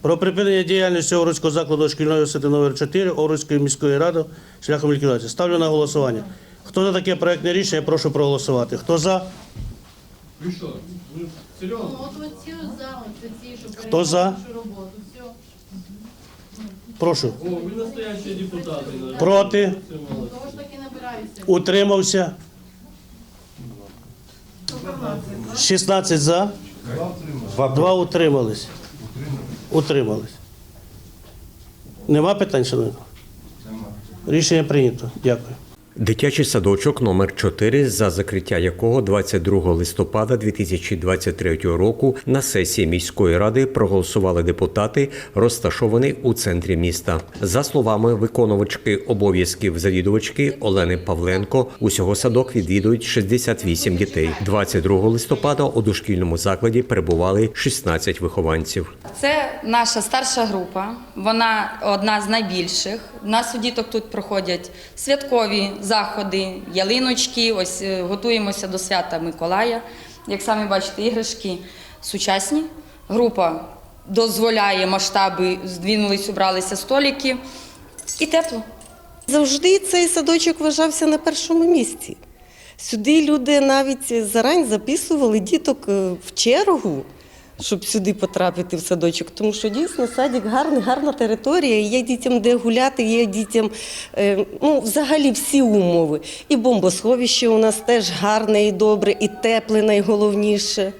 Про припинення діяльності Овруцького закладу шкільної освіти номер 4 Овруцької міської ради шляхом ліквідації. Ставлю на голосування. Хто за таке проектне рішення, прошу проголосувати. Хто за? Ви що? Серйозно? Ну, Хто за? Прошу. О, ви настоящі депутати. Проти? Утримався? 16 за? Два утримались. Утримались. Нема питань, шановні? Рішення прийнято. Дякую. Дитячий садочок номер 4 за закриття якого 22 листопада 2023 року на сесії міської ради проголосували депутати, розташований у центрі міста. За словами виконувачки обов'язків завідувачки Олени Павленко, усього садок відвідують 68 дітей. 22 листопада у дошкільному закладі перебували 16 вихованців. Це наша старша група. Вона одна з найбільших. У нас у діток тут проходять святкові заходи, ялиночки. Ось е, готуємося до свята Миколая. Як самі бачите, іграшки сучасні. Група дозволяє масштаби, здвинулись, убралися столики і тепло. Завжди цей садочок вважався на першому місці. Сюди люди навіть зарань записували діток е, в чергу, щоб сюди потрапити в садочок. Тому що дійсно садик гарний, гарна територія, є дітям де гуляти, є дітям е, ну, взагалі всі умови. І бомбосховище у нас теж гарне і добре, і тепле найголовніше.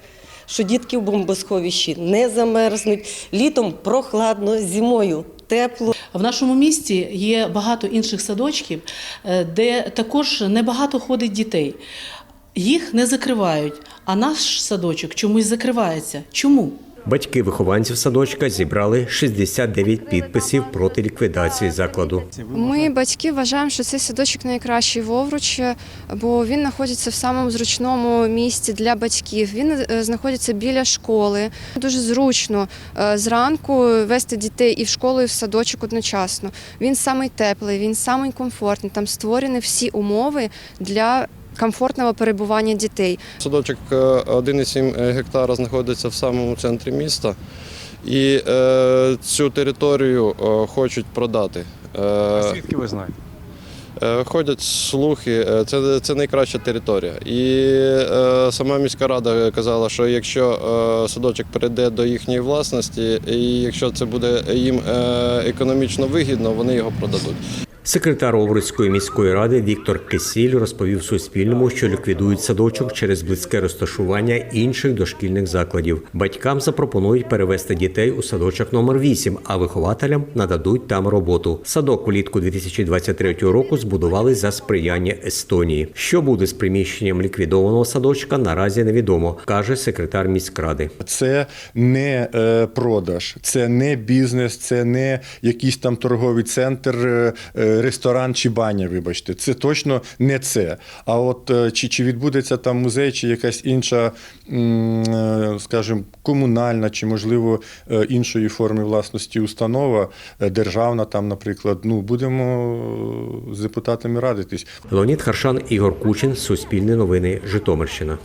Що дітки в бомбосховищі не замерзнуть, літом прохладно, зимою тепло. В нашому місті є багато інших садочків, е, де також небагато ходить дітей. Їх не закривають, а наш садочок чомусь закривається. Чому? Батьки вихованців садочка зібрали 69 підписів проти ліквідації закладу. Ми, батьки, вважаємо, що цей садочок найкращий в Овручі, бо він знаходиться в самому зручному місці для батьків. Він е, знаходиться біля школи. Дуже зручно е, зранку вести дітей і в школу, і в садочок одночасно. Він самий теплий, він самий комфортний. Там створені всі умови для комфортного перебування дітей. Садочок е, 1,7 гектара знаходиться в самому центрі міста. І е, цю територію е, хочуть продати. Е, Звідки ви знаєте? е, ходять слухи, е, це, це найкраща територія. І е, сама міська рада казала, що якщо е, садочок перейде до їхньої власності, і якщо це буде їм е, економічно вигідно, вони його продадуть. Секретар Овруцької міської ради Віктор Кисіль розповів Суспільному, що ліквідують садочок через близьке розташування інших дошкільних закладів. Батькам запропонують перевести дітей у садочок номер 8, а вихователям нададуть там роботу. Садок влітку 2023 року збудували за сприяння Естонії. Що буде з приміщенням ліквідованого садочка, наразі невідомо, каже секретар міськради. Це не е, продаж, це не бізнес, це не якийсь там торговий центр, е, ресторан чи баня. Вибачте, це точно не це. А от е, чи, чи відбудеться там музей, чи якась інша, е, скажімо, комунальна, чи можливо е, іншої форми власності установа, державна там, наприклад, ну будемо з депутатами радитись. Леонід Харшан, Ігор Кучин, Суспільне новини, Житомирщина.